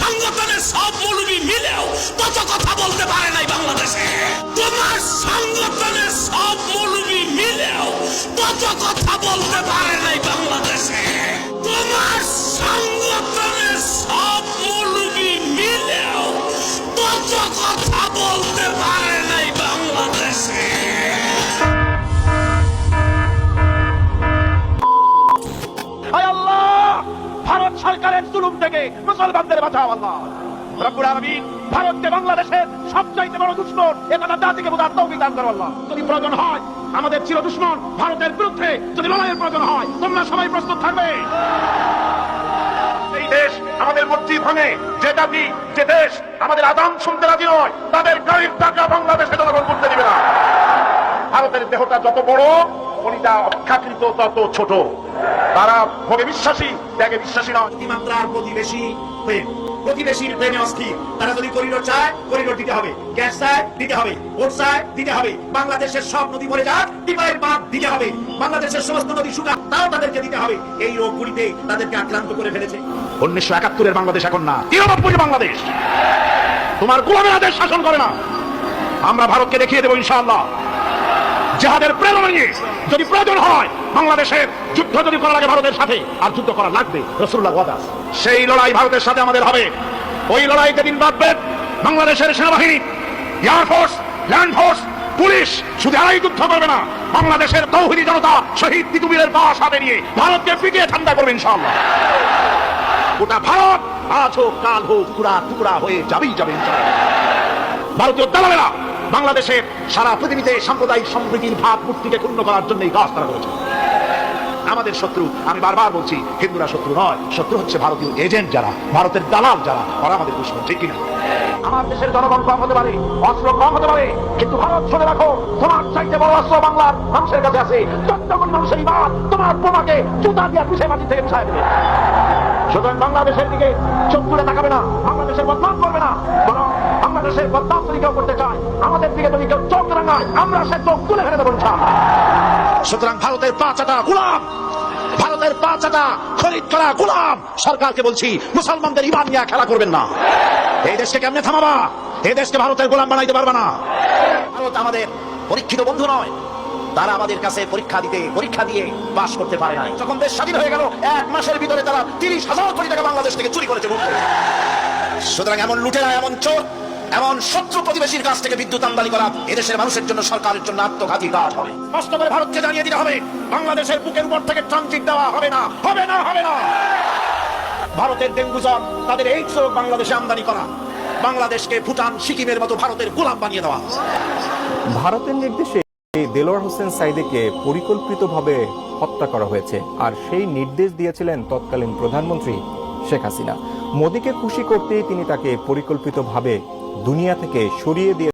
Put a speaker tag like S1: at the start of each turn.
S1: সংগঠনের সব মৌলবী মিলেও তত কথা বলতে পারে নাই বাংলাদেশে। তোমার সংগঠনের সব মৌলবী মিলেও তত কথা বলতে পারে নাই বাংলাদেশে। তোমার সংগঠনের সব মৌলবী মিলেও তত কথা বলতে পারে নাই বাংলাদেশে।
S2: ভারত সরকারের জুলুম থেকে মুসলমানদের বাঁচাও আল্লাহ। বাংলাদেশের সবচাইতে বড় দুশ্মন জাতিকে করো আল্লাহ। যদি প্রয়োজন হয়, আমাদের চির দুশ্মন ভারতের বিরুদ্ধে যদি লড়াইয়ের প্রয়োজন হয়, তোমরা সবাই প্রস্তুত থাকবে। এই দেশ আমাদের মসজিদ ভাঙে, যে জাতি, যে দেশ আমাদের আদান শুনতে রাজি নয়, তাদের গাড়ির টাকা বাংলাদেশে জনগণ করতে দিবে না। ভারতের দেহটা যত বড় অপেক্ষাকৃত তত ছোট। তারা ভোগে বিশ্বাসী ত্যাগে বিশ্বাসী নয়।
S3: প্রতিবেশী প্রতিবেশীর প্রেমে অস্থির। তারা যদি করিডোর চায় করিডোর দিতে হবে। গ্যাস চায় দিতে হবে। ভোট চায় দিতে হবে। বাংলাদেশের সব নদী মরে যাক টিপাইয়ের বাঁধ দিতে হবে। বাংলাদেশের সমস্ত নদী শুকা তাও তাদেরকে দিতে হবে। এই রোগগুলিতে তাদেরকে আক্রান্ত করে ফেলেছে।
S2: উনিশশো একাত্তরের বাংলাদেশ এখন না তিরানব্বই বাংলাদেশ। তোমার গোলামেরা দেশ শাসন করে না। আমরা ভারতকে দেখিয়ে দেবো ইনশাআল্লাহ। যাহাদের প্রেরণা নিয়ে যদি প্রয়োজন হয় বাংলাদেশের যুদ্ধ যদি করা লাগে ভারতের সাথে, আর যুদ্ধ করা লাগবে রসুল্লাহ ওয়াদা সেই লড়াই ভারতের সাথে আমাদের হবে। ওই লড়াই যেদিন বাঁধবে বাংলাদেশের সেনাবাহিনী এয়ারফোর্স ল্যান্ড ফোর্স পুলিশ। শুধু এরাই যুদ্ধ করবে না, বাংলাদেশের তৌহিদি জনতা, শহীদ তিতুমিরের পাশ হাতে নিয়ে ভারতকে পিটিয়ে ঠান্ডা করবে ইনশাআল্লাহ। গোটা ভারত আজ হোক, কাল হোক টুকরা টুকরা হয়ে যাবেই যাবে। ভারতীয় দালালেরা বাংলাদেশের সারা পৃথিবীতে সাম্প্রদায়িক সম্প্রীতির ভাব মূর্তিকে ক্ষুণ্ণ করার জন্য এই কাজ তারা করেছে। আমাদের শত্রু, আমি বারবার বলছি, হিন্দুরা শত্রু নয়, শত্রু হচ্ছে ভারতীয় এজেন্ট যারা, ভারতের দালাল যারা, ওরা আমাদের দুশ্মন, ঠিক কিনা? আমার দেশের জনগণ কম হতে পারে, অস্ত্র কম হতে পারে, কিন্তু ভারত শুনে রাখো, তোমার চাইতে বড় অস্ত্র বাংলার মানুষের কাছে আছে। যতক্ষণ মানুষের ইমান তোমার বোমাকে জুতা দিয়ে পিছিয়ে মাটি থেকে মিশায় দেবে। সুতরাং বাংলাদেশের দিকে চোখ তুলে তাকাবে না বাংলাদেশের বদনাম করবে না বরং বদনাম যদি করতে চায়। আমাদের দিকে যদি কেউ চোখ রাঙায়, আমরা সে চোখ তুলে ফেলে দেবো সুতরাং ভারতের পাঁচাটা গোলাম। ভারতের পাঁচাটা খরিদ করা গোলাম। সরকারকে বলছি, মুসলমানদের ইমান নিয়ে খেলা করবেন না। এই দেশকে কেমনে থামাবা? এই দেশকে ভারতের গোলাম বানাইতে পারবে না। ভারত আমাদের পরীক্ষিত বন্ধু নয়। তারা আমাদের কাছে পরীক্ষা দিতে, পরীক্ষা দিয়ে পাশ করতে পারে নাই। যখন দেশ স্বাধীন হয়ে গেল, এক মাসের ভিতরে তারা তিরিশ হাজার কোটি টাকা বাংলাদেশ থেকে চুরি করেছে। সুতরাং এমন লুটেরা, এমন চোর এমন শত্রু প্রতিবেশীর কাছ থেকে বিদ্যুৎ আমদানি করা এদেশের মানুষের জন্য সরকারের জন্য আত্মঘাতী কাজ হবে। স্পষ্ট করে ভারতকে জানিয়ে দিতে হবে, বাংলাদেশের বুকের উপর থেকে ট্রানজিট দেওয়া হবে না হবে না হবে না। ভারতের ডেঙ্গু জ্বর তাদের এইডস রোগ বাংলাদেশে আমদানি করা। বাংলাদেশকে ভুটান, সিকিমের মতো ভারতের গোলাম বানিয়ে দেওয়া।
S4: ভারতের নির্দেশে দেলোয়ার হোসেন সাইদিকে পরিকল্পিতভাবে হত্যা করা হয়েছে, আর সেই নির্দেশ দিয়েছিলেন তৎকালীন প্রধানমন্ত্রী শেখ হাসিনা। মোদীকে খুশি করতেই তিনি তাকে পরিকল্পিতভাবে দুনিয়া থেকে সরিয়ে দিয়ে